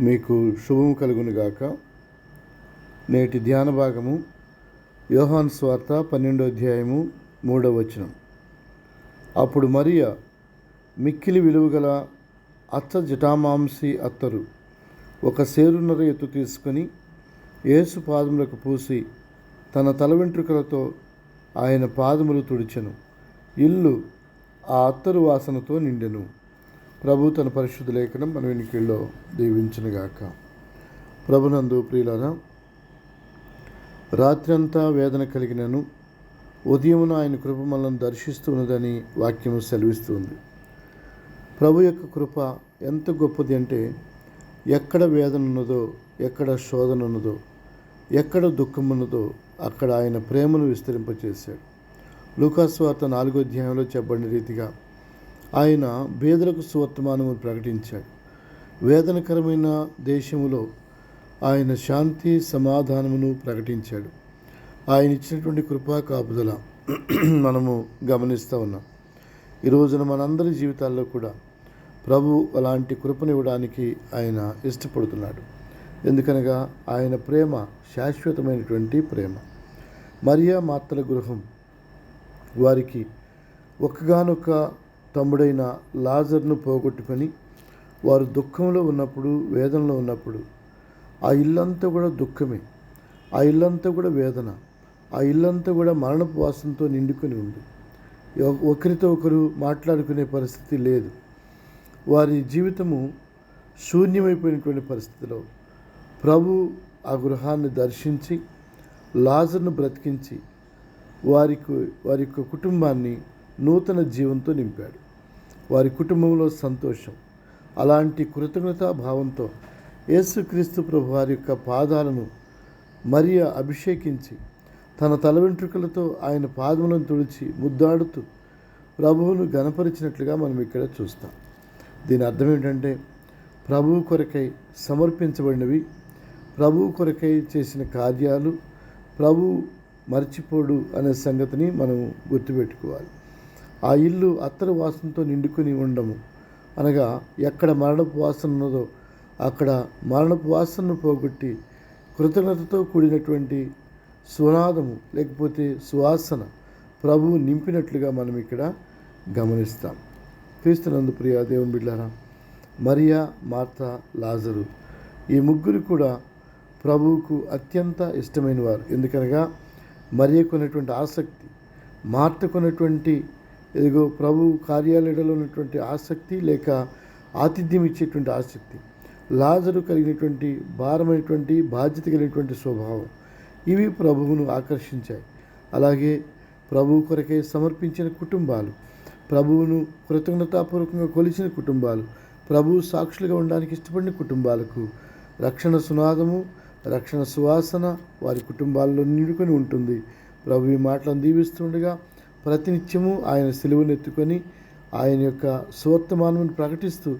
మీకు శుభం కలుగునుగాక నేటి ధ్యాన భాగము యోహాన్ స్వార్త పన్నెండో అధ్యాయము మూడవ వచనం. అప్పుడు మరియ మిక్కిలి విలువగల అత్త జటామాంసి అత్తరు ఒక సేరున్నర ఎత్తు తీసుకొని యేసు పాదములకు పూసి తన తల వెంట్రుకలతో ఆయన పాదములు తుడిచెను. ఇల్లు ఆ అత్తరు వాసనతో నిండెను. ప్రభు తన పరిశుద్ధ లేఖనం మన వెనుకల్లో దీవించనుగాక ప్రభునందు ప్రియులరా రాత్రంతా వేదన కలిగినను ఉదయమున ఆయన కృప మనల్ని దర్శిస్తున్నదని వాక్యము సెలవిస్తుంది. ప్రభు యొక్క కృప ఎంత గొప్పది అంటే ఎక్కడ వేదన ఉన్నదో ఎక్కడ శోధన ఉన్నదో ఎక్కడ దుఃఖం ఉన్నదో అక్కడ ఆయన ప్రేమను విస్తరింపచేశాడు. లూకాస్వార్త నాలుగో అధ్యాయంలో చెప్పబడిన రీతిగా ఆయన బేదలకు సువర్తమానము ప్రకటించాడు. వేదనకరమైన దేశములో ఆయన శాంతి సమాధానమును ప్రకటించాడు. ఆయన ఇచ్చినటువంటి కృపా కాపుదల మనము గమనిస్తూ ఉన్నాం. ఈ రోజున మనందరి జీవితాల్లో కూడా ప్రభు అలాంటి కృపనివ్వడానికి ఆయన ఇష్టపడుతున్నాడు. ఎందుకనగా ఆయన ప్రేమ శాశ్వతమైనటువంటి ప్రేమ. మరియా మాతల గృహం వారికి ఒక్కగానొక్క తమ్ముడైన లాజర్ను పోగొట్టుకొని వారు దుఃఖంలో ఉన్నప్పుడు వేదనలో ఉన్నప్పుడు ఆ ఇల్లంతా కూడా దుఃఖమే. ఆ ఇల్లంతా కూడా వేదన. ఆ ఇల్లంతా కూడా మరణపు వాసనతో నిండుకొని ఉంది. ఒకరితో ఒకరు మాట్లాడుకునే పరిస్థితి లేదు. వారి జీవితము శూన్యమైపోయినటువంటి పరిస్థితిలో ప్రభు ఆ గృహాన్ని దర్శించి లాజర్ను బ్రతికించి వారికి వారి యొక్క కుటుంబాన్ని నూతన జీవంతో నింపాడు. వారి కుటుంబంలో సంతోషం అలాంటి కృతజ్ఞతా భావంతో యేసుక్రీస్తు ప్రభు వారి యొక్క పాదాలను మరియ అభిషేకించి తన తల వెంట్రుకలతో ఆయన పాదములను తుడిచి ముద్దాడుతూ ప్రభువును గనపరిచినట్లుగా మనం ఇక్కడ చూస్తాం. దీని అర్థం ఏంటంటే ప్రభువు కొరకై సమర్పించబడినవి ప్రభువు కొరకై చేసిన కార్యాలు ప్రభు మర్చిపోడు అనే సంగతిని మనం గుర్తుపెట్టుకోవాలి. ఆ ఇల్లు అత్తరు వాసనతో నిండుకొని ఉండము. అనగా ఎక్కడ మరణపు వాసన ఉన్నదో అక్కడ మరణపు వాసనను పోగొట్టి కృతజ్ఞతతో కూడినటువంటి సునాదము లేకపోతే సువాసన ప్రభువు నింపినట్లుగా మనం ఇక్కడ గమనిస్తాం. క్రీస్తునందు ప్రియ దేవుని బిడ్డారా మరియా మార్త లాజరు ఈ ముగ్గురు కూడా ప్రభువుకు అత్యంత ఇష్టమైన వారు. ఎందుకనగా మరియకు ఉన్నటువంటి ఆసక్తి మార్తకు ఉన్నటువంటి ఇదిగో ప్రభు కార్యాలయంలో ఉన్నటువంటి ఆసక్తి లేక ఆతిథ్యం ఇచ్చేటువంటి ఆసక్తి. లాజరు కలిగినటువంటి భారమైనటువంటి బాధ్యత కలిగినటువంటి స్వభావం ఇవి ప్రభువును ఆకర్షించాయి. అలాగే ప్రభు కొరకే సమర్పించిన కుటుంబాలు ప్రభువును కృతజ్ఞతాపూర్వకంగా కొలిచిన కుటుంబాలు ప్రభు సాక్షులుగా ఉండడానికి ఇష్టపడిన కుటుంబాలకు రక్షణ సునాదము రక్షణ సువాసన వారి కుటుంబాల్లో నిండుకొని ఉంటుంది. ప్రభు ఈ మాటలను దీవిస్తుండగా ప్రతినిత్యము ఆయన సిలువను ఎత్తుకొని ఆయన యొక్క సువర్తమానమును ప్రకటిస్తూ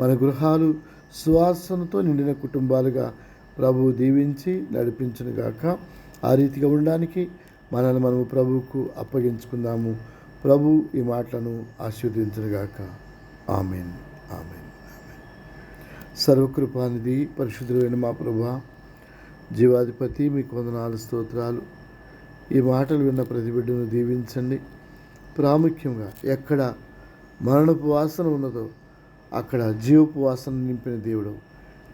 మన గృహాలు సువాసనతో నిండిన కుటుంబాలుగా ప్రభు దీవించి నడిపించునుగాక ఆ రీతిగా ఉండడానికి మనల్ని మనము ప్రభువుకు అప్పగించుకుందాము. ప్రభు ఈ మాటలను ఆశీర్వదించనుగాక ఆమెన్. ఆమెన్. ఆమెన్. సర్వకృపానిధి పరిశుద్ధులైన మా ప్రభా జీవాధిపతి మీకు వందనాలు స్తోత్రాలు. ఈ మాటలు విన్న ప్రతి బిడ్డను దీవించండి. ప్రాముఖ్యంగా ఎక్కడ మరణపు వాసన ఉన్నదో అక్కడ జీవపు వాసన నింపిన దేవుడు.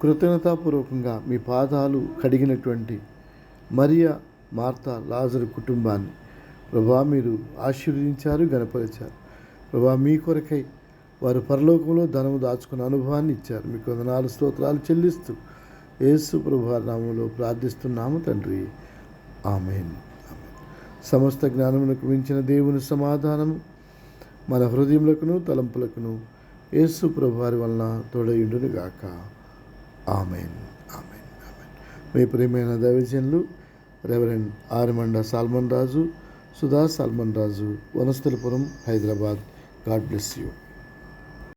కృతజ్ఞతాపూర్వకంగా మీ పాదాలు కడిగినటువంటి మరియ మార్త లాజరు కుటుంబాన్ని ప్రభా మీరు ఆశీర్వదించారు గణపరిచారు. ప్రభా మీ కొరకై వారు పరలోకంలో ధనము దాచుకున్న అనుభవాన్ని ఇచ్చారు. మీకు వందనాలు స్తోత్రాలు చెల్లిస్తూ యేసు ప్రభా నామంలో ప్రార్థిస్తున్నాము తండ్రి. ఆమెను. సమస్త జ్ఞానమునకు మించిన దేవుని సమాధానము మన హృదయములకును తలంపులకును యేసు ప్రభువారి వలన తోడయుండును గాక ఆమెన్. ఆమెన్. ఆమెన్. మీ ప్రియమైన దైవజనులు reverend ఆర్మండ Solomon Raju Sudha Solomon Raju Vanasthalipuram Hyderabad. God bless you.